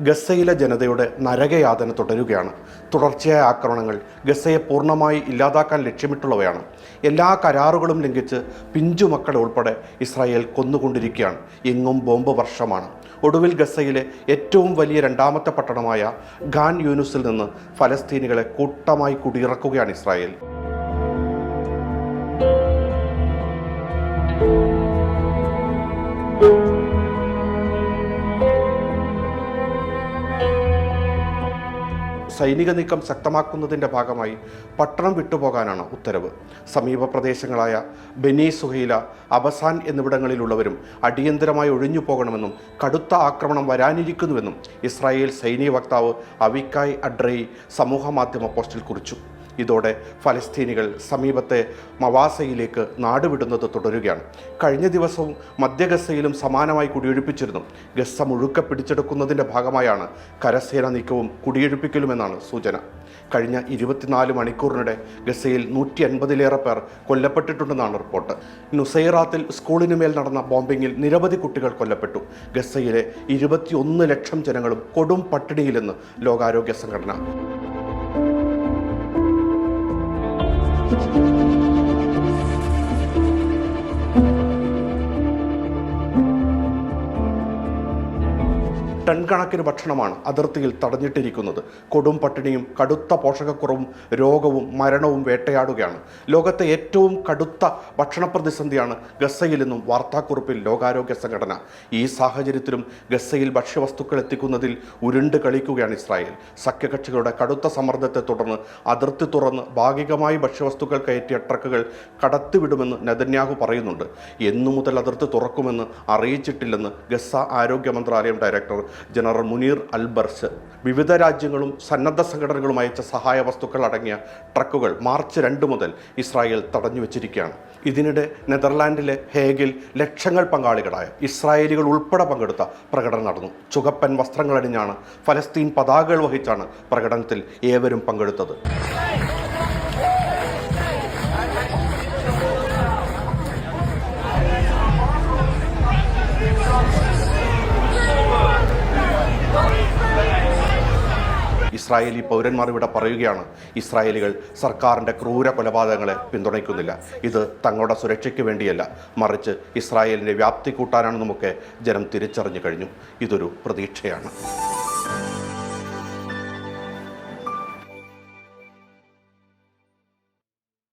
ഗസയിലെ ജനതയുടെ നരകയാതന തുടരുകയാണ്. തുടർച്ചയായ ആക്രമണങ്ങൾ ഗസയെ പൂർണമായി ഇല്ലാതാക്കാൻ ലക്ഷ്യമിട്ടുള്ളവയാണ്. എല്ലാ കരാറുകളും ലംഘിച്ച് പിഞ്ചു മക്കളെ ഉൾപ്പെടെ ഇസ്രായേൽ കൊന്നുകൊണ്ടിരിക്കുകയാണ്. എങ്ങും ബോംബ് വർഷമാണ്. ഒടുവിൽ ഗസയിലെ ഏറ്റവും വലിയ രണ്ടാമത്തെ പട്ടണമായ ഖാൻ യൂനുസിൽ നിന്ന് ഫലസ്തീനികളെ കൂട്ടമായി കുടിയിറക്കുകയാണ് ഇസ്രായേൽ. സൈനിക നീക്കം ശക്തമാക്കുന്നതിന്റെ ഭാഗമായി പട്ടണം വിട്ടുപോകാനാണ് ഉത്തരവ്. സമീപ പ്രദേശങ്ങളായ ബെനി സുഹൈല അബസാൻ എന്നിവിടങ്ങളിലുള്ളവരും അടിയന്തരമായി ഒഴിഞ്ഞു പോകണമെന്നും കടുത്ത ആക്രമണം വരാനിരിക്കുന്നുവെന്നും ഇസ്രായേൽ സൈനിക വക്താവ് അവിക്കായ് അഡ്രയി സമൂഹമാധ്യമ പോസ്റ്റിൽ കുറിച്ചു. ഇതോടെ ഫലസ്തീനികൾ സമീപത്തെ മവാസയിലേക്ക് നാടുവിടുന്നത് തുടരുകയാണ്. കഴിഞ്ഞ ദിവസവും മധ്യഗസയിലും സമാനമായി കുടിയൊഴിപ്പിച്ചിരുന്നു. ഗസ മുഴുക്ക പിടിച്ചെടുക്കുന്നതിന്റെ ഭാഗമായാണ് കരസേന നീക്കവും കുടിയൊഴിപ്പിക്കലുമെന്നാണ് സൂചന. കഴിഞ്ഞ ഇരുപത്തിനാല് മണിക്കൂറിനിടെ ഗസയിൽ നൂറ്റി അൻപതിലേറെ പേർ കൊല്ലപ്പെട്ടിട്ടുണ്ടെന്നാണ് റിപ്പോർട്ട്. നുസൈറാത്തിൽ സ്കൂളിന് മേൽ നടന്ന ബോംബിങ്ങിൽ നിരവധി കുട്ടികൾ കൊല്ലപ്പെട്ടു. ഗസയിലെ ഇരുപത്തിയൊന്ന് ലക്ഷം ജനങ്ങളും കൊടും പട്ടിണിയിലെന്ന് ലോകാരോഗ്യ സംഘടന. ടൺ കണക്കിന് ഭക്ഷണമാണ് അതിർത്തിയിൽ തടഞ്ഞിട്ടിരിക്കുന്നത്. കൊടും പട്ടിണിയും കടുത്ത പോഷകക്കുറവും രോഗവും മരണവും വേട്ടയാടുകയാണ്. ലോകത്തെ ഏറ്റവും കടുത്ത ഭക്ഷണ പ്രതിസന്ധിയാണ് ഗസയിൽ നിന്നും വാർത്താക്കുറിപ്പിൽ ലോകാരോഗ്യ സംഘടന. ഈ സാഹചര്യത്തിലും ഗസയിൽ ഭക്ഷ്യവസ്തുക്കൾ എത്തിക്കുന്നതിൽ ഉരുണ്ട് കളിക്കുകയാണ് ഇസ്രായേൽ. സഖ്യകക്ഷികളുടെ കടുത്ത സമ്മർദ്ദത്തെ തുടർന്ന് അതിർത്തി തുറന്ന് ഭാഗികമായി ഭക്ഷ്യവസ്തുക്കൾ കയറ്റിയ ട്രക്കുകൾ കടത്തിവിടുമെന്ന് നെതന്യാഹു പറയുന്നുണ്ട്. എന്നു മുതൽ അതിർത്തി തുറക്കുമെന്ന് അറിയിച്ചിട്ടില്ലെന്ന് ഗസ ആരോഗ്യ മന്ത്രാലയം ഡയറക്ടർ ജനറൽ മുനീർ അൽബർസ്. വിവിധ രാജ്യങ്ങളും സന്നദ്ധ സംഘടനകളും അയച്ച സഹായ വസ്തുക്കൾ അടങ്ങിയ ട്രക്കുകൾ മാർച്ച് രണ്ട് മുതൽ ഇസ്രായേൽ തടഞ്ഞു വെച്ചിരിക്കുകയാണ്. ഇതിനിടെ നെതർലാൻഡിലെ ഹേഗിൽ ലക്ഷങ്ങൾ പങ്കാളികളായ ഇസ്രായേലികൾ ഉൾപ്പെടെ പങ്കെടുത്ത പ്രകടനം നടന്നു. ചുകപ്പൻ വസ്ത്രങ്ങളണിഞ്ഞാണ് ഫലസ്തീൻ പതാകകൾ വഹിച്ചാണ് പ്രകടനത്തിൽ ഏവരും പങ്കെടുത്തത്. ഇസ്രായേലി പൗരന്മാർ ഇവിടെ പറയുകയാണ് ഇസ്രായേലികൾ സർക്കാരിന്റെ ക്രൂര കൊലപാതകങ്ങളെ പിന്തുണയ്ക്കുന്നില്ല. ഇത് തങ്ങളുടെ സുരക്ഷയ്ക്ക് വേണ്ടിയല്ല മറിച്ച് ഇസ്രായേലിന്റെ വ്യാപ്തി കൂട്ടാനാണെന്നുമൊക്കെ ജനം തിരിച്ചറിഞ്ഞു കഴിഞ്ഞു. ഇതൊരു പ്രതീക്ഷയാണ്.